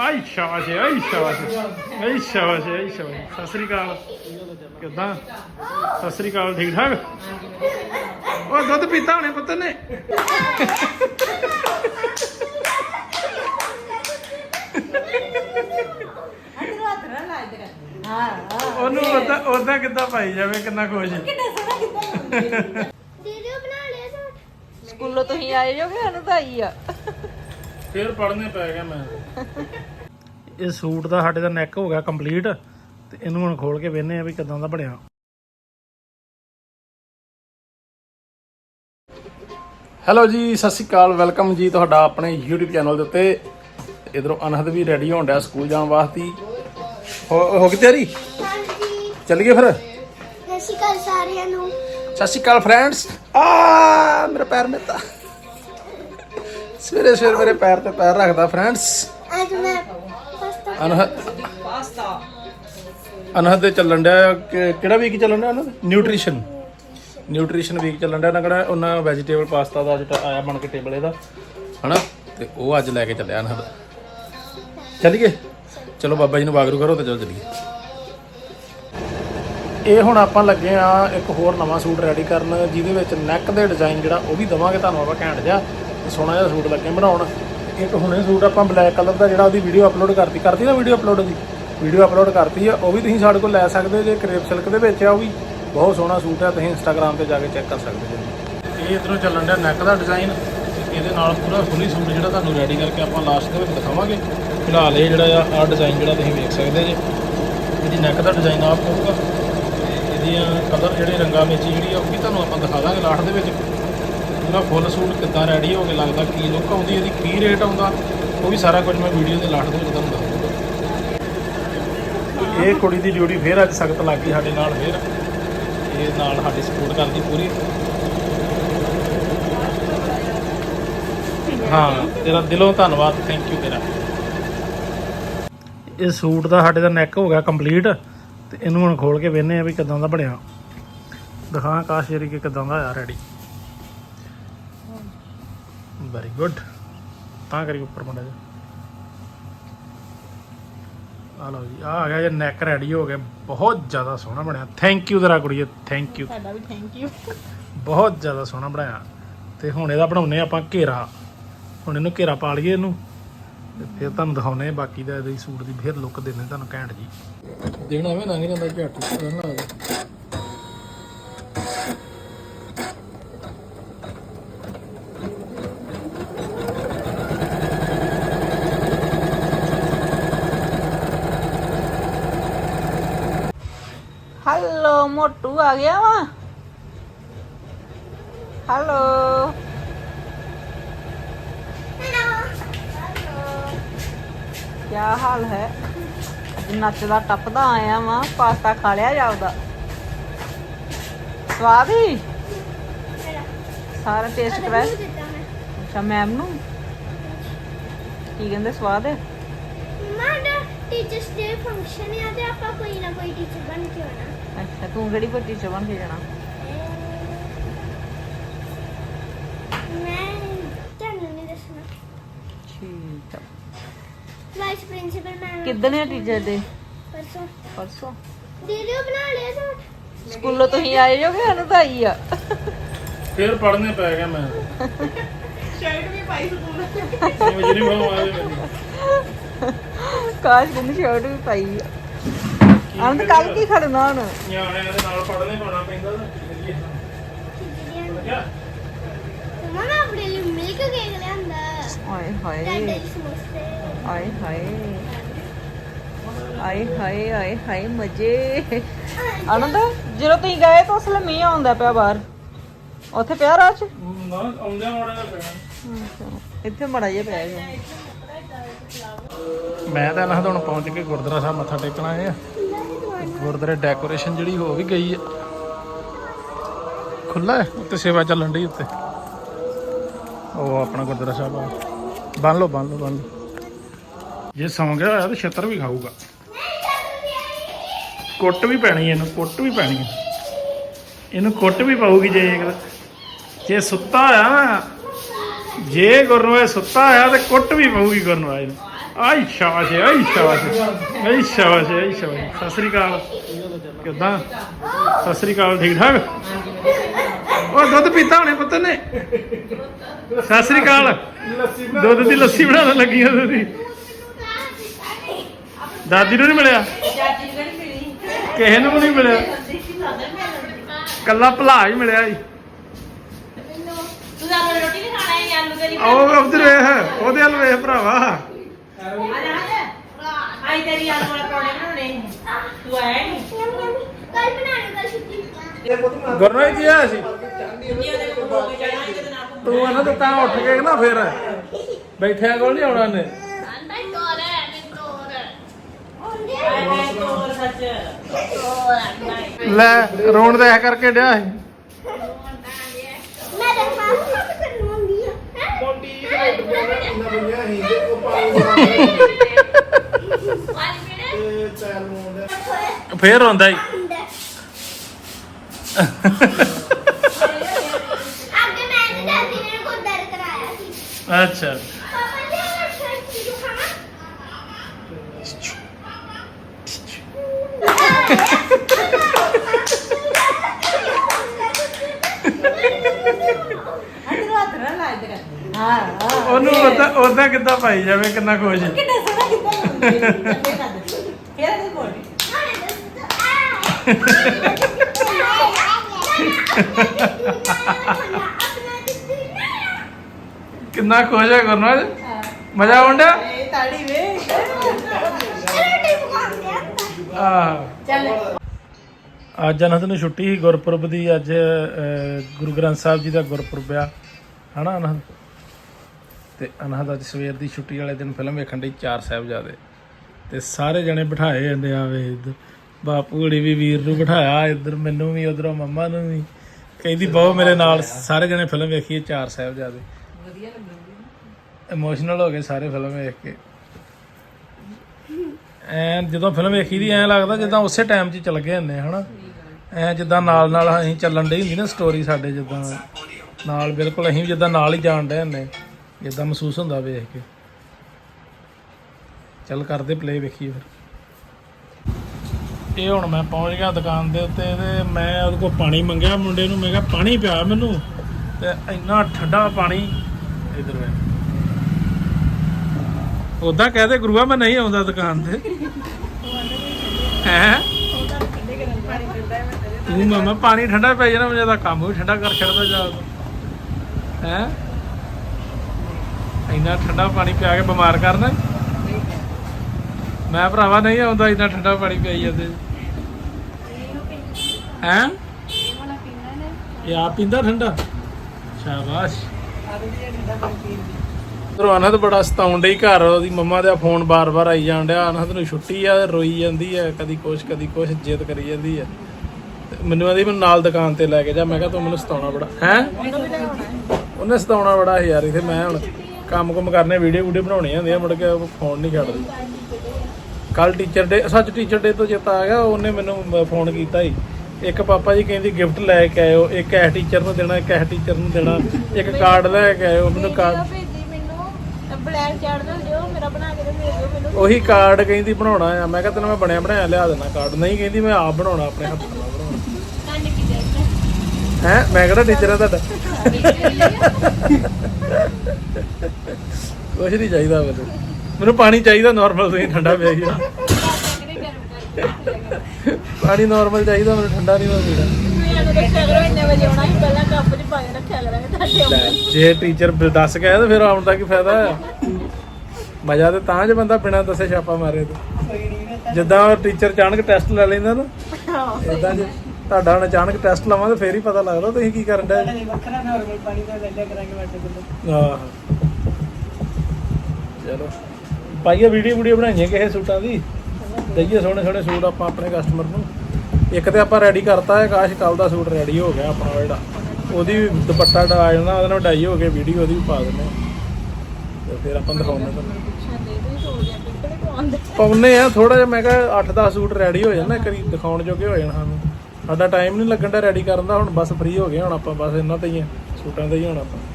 ਆਈ ਸ਼ਾਬਾਸ਼ ਆਈ ਸ਼ਾਬਾਸ਼ ਆਈ ਸ਼ਾਬਾਸ਼ ਆਈ ਸ਼ਾਬਾਸ਼। ਸਤਿ ਸ੍ਰੀ ਅਕਾਲ। ਕਿੱਦਾਂ? ਸਤਿ ਸ੍ਰੀ ਅਕਾਲ ਠੀਕ ਠਾਕ? ਉਹ ਦੁੱਧ ਪੀਤਾ ਹੋਣੇ ਪੁੱਤ ਨੇ। ਉਹਨੂੰ ਉਹਦਾ ਉਹਦਾ ਕਿੱਦਾਂ ਪਾਈ ਜਾਵੇ ਕਿੰਨਾ ਖੁਸ਼? ਸਕੂਲੋਂ ਤੁਸੀਂ ਆਏ ਜੋ ਕਿ ਸਾਨੂੰ ਤਾਂ ਆਈ ਆ। ਫੇਰ ਪੜਨੇ ਪੈ ਗਿਆ ਮੈਂ। ਇਹ ਸੂਟ ਦਾ ਸਾਡੇ ਦਾ ਨੈਕ ਹੋ ਗਿਆ ਕੰਪਲੀਟ ਤੇ ਇਹਨੂੰ ਹੁਣ ਖੋਲ ਕੇ ਵੇਖਨੇ ਆ ਵੀ ਕਿਦਾਂ ਦਾ ਬਣਿਆ। ਹੈਲੋ ਜੀ ਸਤਿ ਸ਼੍ਰੀ ਅਕਾਲ ਵੈਲਕਮ ਜੀ ਤੁਹਾਡਾ ਆਪਣੇ YouTube ਚੈਨਲ ਦੇ ਉੱਤੇ। ਇਧਰੋਂ ਅਨਹਦ ਵੀ ਰੈਡੀ ਹੋਣ ਡਿਆ ਸਕੂਲ ਜਾਣ ਵਾਸਤੇ। ਹੋ ਹੋ ਗਈ ਤਿਆਰੀ? ਹਾਂਜੀ। ਚੱਲੀਏ ਫਿਰ? ਸਤਿ ਸ਼੍ਰੀ ਅਕਾਲ ਸਾਰਿਆਂ ਨੂੰ। ਸਤਿ ਸ਼੍ਰੀ ਅਕਾਲ ਫਰੈਂਡਸ ਆ ਮੇਰਾ ਪੈਰ ਮੇਤਾ ਸਵੇਰੇ ਸਵੇਰੇ ਮੇਰੇ ਪੈਰ ਤੇ ਪੈਰ ਰੱਖਦਾ ਫਰੈਂਡਸ। ਅੱਜ ਮੈਂ ਪਾਸਤਾ ਅਨਹਦ ਅਨਹਦ ਦੇ ਚੱਲਣ ਡਿਆ ਕਿ- ਕਿਹੜਾ ਵੀਕ ਚੱਲਣ ਡਿਆ ਉਹਨਾਂ ਦਾ ਨਿਊਟ੍ਰੀਸ਼ਨ ਨਿਊਟ੍ਰੀਸ਼ਨ ਵੀਕ ਚੱਲਣ ਡਿਆ ਨਾ ਕਿਹੜਾ? ਉਹਨਾਂ ਵੈਜੀਟੇਬਲ ਪਾਸਤਾ ਦਾ ਜਿਹੜਾ ਆਇਆ ਬਣ ਕੇ ਟੇਬਲ ਇਹਦਾ। ਹਨਾ? ਤੇ ਉਹ ਅੱਜ ਲੈ ਕੇ ਚੱਲਿਆ ਅਨਹਦ। ਚੱਲੀਏ? ਚਲੋ ਬਾਬਾ ਜੀ ਨੂੰ ਵਾਗਰੂ ਕਰੋ ਤੇ ਚਲੋ ਚੱਲੀਏ। ਇਹ ਹੁਣ ਆਪਾਂ ਲੱਗੇ ਆ ਇੱਕ ਹੋਰ ਨਵਾਂ ਸੂਟ ਰੈਡੀ ਕਰਨ ਜਿਹਦੇ ਵਿੱਚ ਨੈਕ ਦੇ ਡਿਜ਼ਾਈਨ ਜਿਹੜਾ ਉਹ ਵੀ ਦਵਾਂਗੇ ਤੁਹਾਨੂੰ ਆਪਾਂ ਘੈਂਟ ਜਿਹਾ। ਤੇ ਸੋਹਣਾ ਜਿਹਾ ਸੂਟ ਲੱਗੇ ਬਣਾਉਣ। ਇੱਕ ਹੁਣੇ ਸੂਟ ਆਪਾਂ ਬਲੈਕ ਕਲਰ ਦਾ ਜਿਹੜਾ ਉਹਦੀ ਵੀਡੀਓ ਅਪਲੋਡ ਕਰਤੀ। ਕਰਤੀ ਨਾ ਵੀਡੀਓ ਅਪਲੋਡ ਦੀ ਵੀਡੀਓ ਅਪਲੋਡ ਕਰਤੀ ਆ, ਉਹ ਵੀ ਤੁਸੀਂ ਸਾਡੇ ਕੋਲ ਲੈ ਸਕਦੇ ਹੋ ਜੇ ਕਰੇਪ ਸਿਲਕ ਦੇ ਵਿੱਚ ਆ, ਉਹ ਵੀ। ਬਹੁਤ ਸੋਹਣਾ ਸੂਟ ਆ, ਤੁਸੀਂ ਇੰਸਟਾਗ੍ਰam ਤੇ ਜਾ ਕੇ ਚੈੱਕ ਕਰ ਸਕਦੇ ਹੋ ਇਹ ਇਧਰੋਂ ਚੱਲਣ ਡਿਆ ਨੈਕ ਦਾ ਡਿਜ਼ਾਈਨ ਇਹਦੇ ਨਾਲ ਪੂਰਾ ਫੁੱਲੀ ਸੂਟ ਜਿਹੜਾ ਤੁਹਾਨੂੰ ਰੈਡੀ ਕਰਕੇ ਆਪਾਂ ਲਾਸਟ ਦੇ ਵਿੱਚ ਦਿਖਾਵਾਂਗੇ। ਫਿਲਹਾਲ ਇਹ ਜਿਹੜਾ ਆ, ਆਹ ਡਿਜ਼ਾਈਨ ਜਿਹੜਾ ਤੁਸੀਂ ਵੇਖ ਸਕਦੇ ਜੇ। ਇਹਦੀ ਨੈਕ ਦਾ ਡਿਜ਼ਾਈਨ ਆਪ ਹੋਊਗਾ। ਤੇ ਇਹਦੀਆਂ ਕਲਰ ਜਿਹੜੇ ਰੰਗਾਂ ਵਿੱਚ ਜਿਹੜੀ ਆ, ਉਹ ਵੀ ਤੁਹਾਨੂੰ ਆਪਾਂ ਦਿਖਾ ਦਾਂਗੇ ਲਾਸਟ ਦੇ ਵਿੱਚ। ਪੂਰਾ ਫੁੱਲ ਸੂਟ ਕਿੱਦਾਂ ਰੈਡੀ ਹੋ ਕੇ ਲੱਗਦਾ, ਕੀ ਲੁੱਕ ਆਉਂਦੀ, ਇਹਦੀ ਕੀ ਰੇਟ ਆਉਂਦਾ, ਉਹ ਵੀ ਸਾਰਾ ਕੁਝ ਮੈਂ ਵੀਡੀਓ ਦੇ ਲਾਸਟ ਦੇ ਵਿੱਚ ਤੁਹਾਨੂੰ ਦੱਸ ਦੂੰਗਾ ਇਹ ਕੁੜੀ ਦੀ ਡਿਊਟੀ ਫੇਰ ਅੱਜ ਸਖਤ ਲੱਗ ਗਈ ਸਾਡੇ ਨਾਲ, ਫੇਰ ਇਹ ਨਾਲ ਸਾਡੀ ਸਪੋਰਟ ਕਰਦੀ ਪੂਰੀ। ਹਾਂ, ਤੇਰਾ ਦਿਲੋਂ ਧੰਨਵਾਦ ਥੈਂਕ ਯੂ ਤੇਰਾ। ਇਹ ਸੂਟ ਦਾ ਸਾਡੇ ਦਾ ਨੈਕ ਹੋ ਗਿਆ ਕੰਪਲੀਟ ਤੇ ਇਹਨੂੰ ਹੁਣ ਖੋਲ ਕੇ ਵੇਖਨੇ ਆ ਵੀ ਕਿਦਾਂ ਦਾ ਬਣਿਆ। ਦਿਖਾ ਕਾਸ਼ ਜਿਹੜੀ ਕਿ ਕਿਦਾਂ ਦਾ ਆਇਆ ਰੈਡੀ ਵੈਰੀ ਗੁੱਡ ਤਾਂ ਕਰੀ ਉੱਪਰ ਮੁੰਡਾ ਜੀ ਆ ਲਓ ਜੀ ਆ ਆ ਗਿਆ ਜੇ ਨੈਕ ਰੈਡੀ ਹੋ ਗਿਆ ਬਹੁਤ ਜ਼ਿਆਦਾ ਸੋਹਣਾ ਬਣਿਆ। ਥੈਂਕ ਯੂ ਤੇਰਾ ਕੁੜੀਏ ਥੈਂਕ ਯੂ ਤੁਹਾਡਾ ਵੀ ਥੈਂਕ ਯੂ ਬਹੁਤ ਜ਼ਿਆਦਾ ਸੋਹਣਾ ਬਣਾਇਆ। ਤੇ ਹੁਣ ਇਹਦਾ ਬਣਾਉਨੇ ਆਪਾਂ ਘੇਰਾ। ਹੁਣ ਇਹਨੂੰ ਘੇਰਾ ਪਾ ਲਈਏ ਇਹਨੂੰ। ਤੇ ਫਿਰ ਤੁਹਾਨੂੰ ਦਿਖਾਉਨੇ ਆ ਬਾਕੀ ਦਾ ਇਹਦੀ ਸੂਟ ਦੀ ਫਿਰ ਲੁੱਕ ਦੇਣੇ ਤੁਹਾਨੂੰ ਘੈਂਟ ਜੀ। ਦੇਣਾ ਐਵੇਂ ਲੰਘ ਜਾਂਦਾ ਝੱਟ ਰਹਿਣਾ ਹੈਲੋ ਮੋਟੂ ਆ ਗਿਆ ਵਾ। ਹੈਲੋ ਕੀ ਹਾਲ ਹੈ? ਅੱਜ ਨੱਚਦਾ ਟੱਪਦਾ ਆਇਆ ਵਾਂ ਪਾਸਤਾ ਖਾ ਲਿਆ ਜਾਉਦਾ ਸਵਾਦ ਹੀ? ਸਾਰਾ ਟੇਸਟ ਕਰਾਇਆ ਅੱਛਾ ਮੈਮ ਨੂੰ? ਕੀ ਕਹਿੰਦੇ ਸਵਾਦ ਹੈ? ਟੀਚਰਸ ਡੇ ਫੰਕਸ਼ਨ ਹੈ ਤੇ ਆਪਾਂ ਕੋਈ ਨਾ ਕੋਈ ਟੀਚਰ ਬਣ ਕੇ ਆਉਣਾ। ਅੱਛਾ ਤੂੰ ਕਿਹੜੀ ਬੱਟੀ ਚ ਬਣ ਕੇ ਜਾਣਾ? ਮੈਂ ਤੁਹਾਨੂੰ ਨਹੀਂ ਦੱਸਣਾ। ਠੀਕ ਆ। ਵਾਈਸ ਪ੍ਰਿੰਸੀਪਲ ਮੈਮ ਕਿੱਦਣ ਹੈ ਟੀਚਰ ਦੇ? ਪਰਸੋਂ। ਪਰਸੋਂ। ਵੀਡੀਓ ਬਣਾ ਲਿਆ ਸੂਟ ਸਕੂਲੋਂ ਤੁਸੀਂ ਆਏ ਜੋ ਕਿ ਸਾਨੂੰ ਤਾਂ ਆਈ ਆ? ਫਿਰ ਪੜਨੇ ਪੈ ਗਿਆ ਮੈਂ। ਸ਼ਰਟ ਵੀ ਪਾਈ ਸਕੂਲ। ਯੂਨੀਫਾਰਮ ਆ ਗਈ ਕਾਸ਼ ਕਹਿੰਦੀ ਸ਼ਰਟ ਵੀ ਪਾਈ ਆ। ਅੰਤ ਕੱਲ ਕੀ ਖੜਨਾ ਹੁਣ? ਨਿਆਣਿਆਂ ਦੇ ਨਾਲ ਪੜਨੇ ਪਾਉਣਾ ਪੈਂਦਾ ਨਾ ਕਰੀਏ ਲੱਗਿਆ ਮਮਾ ਮੈਂ ਆਪਣੇ ਲਈ ਮਿਲਕ ਕੇਕ ਲਿਆਂਦਾ। ਆਏ ਹਾਏ। ਡੈਡੀ ਸਮੋਸੇ। ਆਏ ਹਾਏ। ਆਏ ਹਾਏ ਆਏ ਹਾਏ ਮਜੇ। ਆਨੰਦ ਜਦੋਂ ਤੁਸੀਂ ਗਏ ਤਾਂ ਉਸਲੇ ਮੀਂਹ ਆਉਂਦਾ ਪਿਆ ਬਾਹਰ। ਉੱਥੇ ਪਿਆ ਰਾਹ ਚ? ਨਾ ਮਾੜਾ ਜਿਹਾ ਪੈਣਾ ਇੱਥੇ ਮੜਾ ਜਿਹਾ ਪਿਆ ਮੈਂ ਤਾਂ ਇਹਨਾਂ ਹੁਣ ਪਹੁੰਚ ਕੇ ਗੁਰਦੁਆਰਾ ਸਾਹਿਬ ਮੱਥਾ ਟੇਕਣ ਤੇ ਗੁਰਦੁਆਰੇ ਡੈਕੋਰੇਸ਼ਨ ਜਿਹੜੀ ਹੋ ਵੀ ਗਈ ਹੈ ਖੁੱਲਾ ਹੈ? ਉੱਤੇ ਸੇਵਾ ਚੱਲਣ ਡਈ ਉੱਤੇ। ਉਹ ਆਪਣਾ ਗੁਰਦੁਆਰਾ ਸਾਹਿਬ ਆ। ਬੰਨ ਲਓ ਬੰਨ ਲਓ ਬੰਨ ਲਓ। ਜੇ ਸੌਂ ਗਿਆ ਹੋਇਆ ਤਾਂ ਛੱਤਰ ਵੀ ਖਾਊਗਾ। ਕੁੱਟ ਵੀ ਪੈਣੀ ਇਹਨੂੰ, ਕੁੱਟ ਵੀ ਪੈਣੀ ਹੈ ਇਹਨੂੰ ਕੁੱਟ ਵੀ ਪਾਊਗੀ ਜੇ ਜੇ ਸੁੱਤਾ ਹੋਇਆ ਜੇ ਗੁਰਨਵਾਜ ਸੁੱਤਾ ਹੋਇਆ ਤੇ ਕੁੱਟ ਵੀ ਪਊਗੀ ਗੁਰਨਵਾਏ ਨੂੰ। ਆਈ ਸ਼ਾਬਾਸ਼ ਆਈ ਸ਼ਾਬਾਸ਼ ਆਈ ਸ਼ਾਬਾਸ਼ ਆਈ ਸ਼ਾਬਾਸ਼। ਸਤਿ ਸ੍ਰੀ ਅਕਾਲ। ਕਿੱਦਾਂ? ਸਤਿ ਸ੍ਰੀ ਅਕਾਲ ਠੀਕ ਠਾਕ? ਉਹ ਦੁੱਧ ਪੀਤਾ ਹੋਣੇ ਪੁੱਤ ਨੇ। ਸਤਿ ਸ੍ਰੀ ਅਕਾਲ। ਦੁੱਧ ਦੀ ਲੱਸੀ ਬਣਾਉਣ ਲੱਗੀ ਆ ਤੁਸੀਂ ਦਾਦੀ ਨੂੰ ਨਹੀਂ ਮਿਲਿਆ? ਕਿਸੇ ਨੂੰ ਨਹੀਂ ਮਿਲਿਆ? ਕੱਲਾ ਭਲਾ ਹੀ ਮਿਲਿਆ ਜੀ ਤੂੰ ਤਾਂ ਆਪਣੀ ਰੋਟੀ ਨਹੀਂ ਖਾਣਾ ਹੈ ਆਲੂ ਤੇਰੀ ਉਹ ਉਧਰ ਵੇਖ ਉਹਦੇ ਵੱਲ ਵੇਖ ਭਰਾਵਾ। ਆਈ ਤੇਰੀ ਆਲੂ ਵਾਲੇ ਪਰੌਂਠੇ ਬਣਾਉਣੇ ਤੂੰ ਆਇਆ ਨਹੀਂ ਗੁਰਨੋਈ ਕੀ ਆ ਸੀ? ਦੁਨੀਆ ਦੇ ਕੋਲ ਹੋ ਕੇ ਜਾਣਾ ਇਹਦੇ ਨਾਲ ਤੂੰ ਇਹਨਾਂ ਤੋਂ ਤਾਂ ਉੱਠ ਕੇ ਨਾ ਫੇਰ ਬੈਠਿਆ ਕੋਲ ਨਹੀਂ ਆਉਣਾ ਨੇ ਮੈਂ ਤੋਰ ਹੈ ਮੈਂ ਤੋਰ ਹੁੰਦੀ ਆਏ ਮੈਂ ਤੋਰ ਸੱਚ ਤੋਰ ਲੈ ਰੋਣ ਦਾ ਇਹ ਕਰਕੇ ਡਿਆ ਸੀ। ਮੈਂ ਤਾਂ ਮਾਸੂਮ ਕਰਨ ਮੰਗੀ ਆ ਮੋਟੀ ਫੇਰ ਰੋਂਦਾ ਹੀ ਅੱਗੇ ਮੈਂ ਤੇ ਦਾਦੀ ਨੇ ਕੋ ਦਰ ਕਰਾਇਆ ਸੀ ਅੱਛਾ। ਪਾਪਾ ਜੀ ਅਗਰ ਛੱਡ ਤੂੰ ਖਾਣਾ ਅੰਦਰ ਹੱਥ ਨਾ ਲਾ ਇੱਧਰ ਹਾਂ ਹਾਂ ਉਹਨੂੰ ਉਹਦਾ ਉਹਦਾ ਕਿੱਦਾਂ ਪਾਈ ਜਾਵੇ ਕਿੰਨਾ ਖੁਸ਼? ਕਿੰਨਾ ਸੋਹਣਾ ਕਿੱਦਾਂ ਚੰਗੇ ਕਰ ਦੇ ਫੇਰ ਤੇ ਬੋਲ ਕਿੰਨਾ ਖੁਸ਼ ਹੈ ਗੁਰਨੋਜ ਮਜ਼ਾ ਆਉਂਦਾ ਇਹ ਤਾੜੀ ਵੇ। ਚੱਲ ਅੱਜ ਅਨੰਦ ਨੂੰ ਛੁੱਟੀ ਸੀ ਗੁਰਪੁਰਬ ਦੀ ਅੱਜ ਅਹ, ਗੁਰੂ ਗ੍ਰੰਥ ਸਾਹਿਬ ਜੀ ਦਾ ਗੁਰਪੁਰਬ ਆ। ਹਨਾ ਅਨੰਦ ਤੇ ਅਨੰਦ ਅੱਜ ਸਵੇਰ ਦੀ ਛੁੱਟੀ ਵਾਲੇ ਦਿਨ ਫਿਲਮ ਵੇਖਣ ਲਈ ਚਾਰ ਸਾਹਿਬਜ਼ਾਦੇ। ਤੇ ਸਾਰੇ ਜਣੇ ਬਿਠਾਏ ਜਾਂਦੇ ਆ ਵੇ ਇੱਧਰ। ਬਾਪੂ ਹੜੀ ਵੀ ਵੀਰ ਨੂੰ ਬਿਠਾਇਆ ਇੱਧਰ ਮੈਨੂੰ ਵੀ ਉਧਰੋਂ ਮੰਮਾ ਨੂੰ ਵੀ। ਕਹਿੰਦੀ ਬਹੁ ਮੇਰੇ ਨਾਲ ਸਾਰੇ ਜਣੇ ਫਿਲਮ ਵੇਖੀਏ ਚਾਰ ਸਾਹਿਬਜ਼ਾਦੇ। ਵਧੀਆ ਲੱਗੀ ਇਮੋਸ਼ਨਲ ਹੋ ਗਏ ਸਾਰੇ ਫਿਲਮ ਵੇਖ ਕੇ। ਐ ਜਦੋਂ ਫਿਲਮ ਵੇਖੀ ਦੀ ਐ ਲੱਗਦਾ ਜਿੱਦਾਂ ਉਸੇ ਟਾਈਮ 'ਚ ਚੱਲ ਗਏ ਹੁੰਦੇ ਹਨਾ? ਐ ਜਿੱਦਾਂ ਨਾਲ ਨਾਲ ਅਸੀਂ ਚੱਲਣ ਡਈ ਹੁੰਦੀ ਨਾ ਸਟੋਰੀ ਸਾਡੇ ਜਿੱਦਾਂ। ਨਾਲ ਬਿਲਕੁਲ ਅਸੀਂ ਵੀ ਜਿੱਦਾਂ ਨਾਲ ਹੀ ਜਾਣ ਡਏ ਹੁੰਦੇ ਜਿੱਦਾਂ ਮਹਿਸੂਸ ਹੁੰਦਾ ਵੇਖ ਕੇ। ਚੱਲ ਕਰਦੇ ਪਲੇ ਵੇਖੀਏ ਫਿਰ। ਇਹ ਹੁਣ ਮੈਂ ਪਹੁੰਚ ਗਿਆ ਦੁਕਾਨ ਦੇ ਉੱਤੇ ਤੇ ਮੈਂ ਉਹਦੇ ਕੋਲ ਪਾਣੀ ਮੰਗਿਆ, ਮੁੰਡੇ ਨੂੰ ਮੈਂ ਕਿਹਾ ਪਾਣੀ ਪਿਆ ਮੈਨੂੰ ਤੇ ਇੰਨਾ ਠੰਡਾ ਪਾਣੀ ਇਧਰ ਵੇ ਉਦਾਂ ਕਹਦੇ ਗੁਰੂਆ ਮੈਂ ਨਹੀਂ ਆਉਂਦਾ ਦੁਕਾਨ ਤੇ। ਹੈ? ਤੂੰ ਮਾਮਾ ਪਾਣੀ ਠੰਡਾ ਪੈ ਜਾਣਾ, ਮੈਂ ਤਾਂ ਕੰਮ ਵੀ ਠੰਡਾ ਕਰ ਛੱਡਦਾ ਜਾ ਹੈ? ਇੰਨਾ ਠੰਡਾ ਪਾਣੀ ਪਿਆ ਕੇ ਬਿਮਾਰ ਕਰਨਾ? ਮੈਂ ਭਰਾਵਾ ਨਹੀਂ ਆਉਂਦਾ ਇੰਨਾ ਠੰਡਾ ਪਾਣੀ ਪਿਆਈ ਜਾਂਦੇ। ਹੈ? ਇਹ ਆਪ ਪੀਂਦਾ ਠੰਡਾ? ਸ਼ਾਬਾਸ਼। ਉਧਰੋਂ ਅਨਹਦ ਬੜਾ ਸਤਾਉਣ ਡਈ ਘਰ ਉਹਦੀ ਮੰਮਾ ਦਾ ਫੋਨ ਬਾਰ-ਬਾਰ ਆਈ ਜਾਣ ਡਿਆ। ਅਨਹਦ ਨੂੰ ਛੁੱਟੀ ਆ ਰੋਈ ਜਾਂਦੀ ਆ ਕਦੀ ਕੁਛ ਕਦੀ ਕੁਛ ਜਿੱਦ ਕਰੀ ਜਾਂਦੀ ਆ। ਮੈਨੂੰ ਆਂਦੀ ਮੈਨੂੰ ਨਾਲ ਦੁਕਾਨ ਤੇ ਲੈ ਕੇ ਜਾ। ਮੈਂ ਕਿਹਾ ਤੂੰ ਮੈਨੂੰ ਸਤਾਉਣਾ ਬੜਾ ਹੈ? ਉਹਨੇ ਸਤਾਉਣਾ ਬੜਾ ਯਾਰ ਇਥੇ ਮੈਂ ਹੁਣ ਕੰਮ ਕੁਮ ਕਰਨੇ ਵੀਡੀਓ ਵੀਡੀਓ ਬਣਾਉਣੀ ਹੁੰਦੀ ਆ ਮੁੜ ਕੇ ਫੋਨ ਨਹੀਂ ਛੱਡਦੀ। ਕੱਲ ਟੀਚਰ ਡੇ ਸੱਚ ਟੀਚਰ ਡੇ ਤੋਂ ਚੇਤਾ ਆ ਗਿਆ ਉਹਨੇ ਮੈਨੂੰ ਫੋਨ ਕੀਤਾ ਸੀ। ਇੱਕ ਪਾਪਾ ਜੀ ਕਹਿੰਦੀ ਗਿਫਟ ਲੈ ਕੇ ਆਇਓ ਇੱਕ ਐ ਟੀਚਰ ਨੂੰ ਦੇਣਾ ਇੱਕ ਐ ਟੀਚਰ ਨੂੰ ਦੇਣਾ ਇੱਕ ਕਾਰਡ ਲੈ ਕੇ ਆਇਓ ਮੈਨੂੰ ਕਾਰਡ ਭੇਜੀ ਮੈਨੂੰ ਬਲੈਕ ਚਾੜ ਦੋ ਜੋ ਮੇਰਾ ਬਣਾ ਕੇ ਦੇ ਦਿਓ ਮੈਨੂੰ। ਉਹੀ ਕਾਰਡ ਕਹਿੰਦੀ ਬਣਾਉਣਾ ਆ। ਮੈਂ ਕਿਹਾ ਤੈਨੂੰ ਮੈਂ ਬਣਿਆ ਬਣਾਇਆ ਲਿਆ ਦੇਣਾ ਕਾਰਡ ਨਹੀਂ ਕਹਿੰਦੀ ਮੈਂ ਆਪ ਬਣਾਉਣਾ ਆਪਣੇ ਹੱਥ ਨਾਲ। ਹੈ? ਮੈਂ ਕਿਹੜਾ ਟੀਚਰ ਆ ਤੁਹਾਡਾ? ਕੁਛ ਨਹੀਂ ਚਾਹੀਦਾ ਮੈਨੂੰ। ਮੈਨੂੰ ਪਾਣੀ ਚਾਹੀਦਾ ਨਾਰਮਲ ਤੁਸੀਂ ਠੰਡਾ ਪਿਆ ਗਿਆ ਪਾਣੀ ਨਾਰਮਲ ਚਾਹੀਦਾ ਮੈਨੂੰ ਠੰਡਾ ਨਹੀਂ ਪੀਣਾ ਲੈ, ਜੇ ਟੀਚਰ ਦੱਸ ਗਿਆ ਤਾਂ ਫਿਰ ਆਉਣ ਦਾ ਕੀ ਫਾਇਦਾ ਹੈ ਮਜ਼ਾ ਤੇ ਤਾਂ ਜੇ ਬੰਦਾ ਬਿਨਾਂ ਦੱਸੇ ਛਾਪਾ ਮਾਰੇ ਤੇ। ਜਿੱਦਾਂ ਟੀਚਰ ਅਚਾਨਕ ਟੈਸਟ ਲੈ ਲੈਂਦਾ ਨਾ ਇਦਾਂ ਜੇ ਤੁਹਾਡਾ ਹੁਣ ਅਚਾਨਕ ਟੈਸਟ ਲਵਾਂ ਤਾਂ ਫੇਰ ਹੀ ਪਤਾ ਲੱਗਦਾ ਤੁਸੀਂ ਕੀ ਕਰਨ ਦਾ ਵੱਖਰਾ ਨਾਰਮਲ ਪਾਣੀ ਦਾ ਲੈ ਲਿਆ ਕਰਾਂਗੇ ਵਾਟਰ ਕੋਲ ਆਹ। ਚਲੋ। ਪਾਈਏ ਵੀਡੀਓ ਵੀਡੀਓ ਬਣਾਈਏ ਕਿਸੇ ਸੂਟਾਂ ਦੀ? ਦਈਏ ਸੋਹਣੇ ਸੋਹਣੇ ਸੂਟ ਆਪਾਂ ਆਪਣੇ ਕਸਟਮਰ ਨੂੰ। ਇੱਕ ਤੇ ਆਪਾਂ ਰੈਡੀ ਕਰਤਾ ਹੈ ਕਾਸ਼ ਕੱਲ ਦਾ ਸੂਟ ਰੈਡੀ ਹੋ ਗਿਆ ਆਪਣਾ ਜਿਹੜਾ। ਉਹਦੀ ਵੀ ਦੁਪੱਟਾ ਡਾ ਜਾਣਾ ਉਹਦੇ ਨਾਲ ਡਾਈ ਹੋ ਕੇ ਵੀਡੀਓ ਉਹਦੀ ਵੀ ਪਾ ਦਿੰਦੇ ਹਾਂ। ਤੇ ਫਿਰ ਆਪਾਂ ਦਿਖਾਉਂਦੇ ਤੁਹਾਨੂੰ। ਪਾਉਨੇ ਆ ਥੋੜਾ ਜਿਹਾ ਮੈਂ ਕਿਹਾ 8-10 ਸੂਟ ਰੈਡੀ ਹੋ ਜਾਣ ਵਾਰੀ ਦਿਖਾਉਣ ਜੋਗੇ ਹੋ ਜਾਣ ਸਾਨੂੰ। ਸਾਡਾ ਟਾਈਮ ਨਹੀਂ ਲੱਗਣ ਦਾ ਰੈਡੀ ਕਰਨ ਦਾ, ਹੁਣ ਬਸ ਫ੍ਰੀ ਹੋ ਗਏ, ਹੁਣ ਆਪਾਂ ਬਸ ਇਹਨਾਂ ਤੇ ਹੀ ਆ, ਸੂਟਾਂ ਤੇ ਹੀ ਹੁਣ ਆਪਾਂ।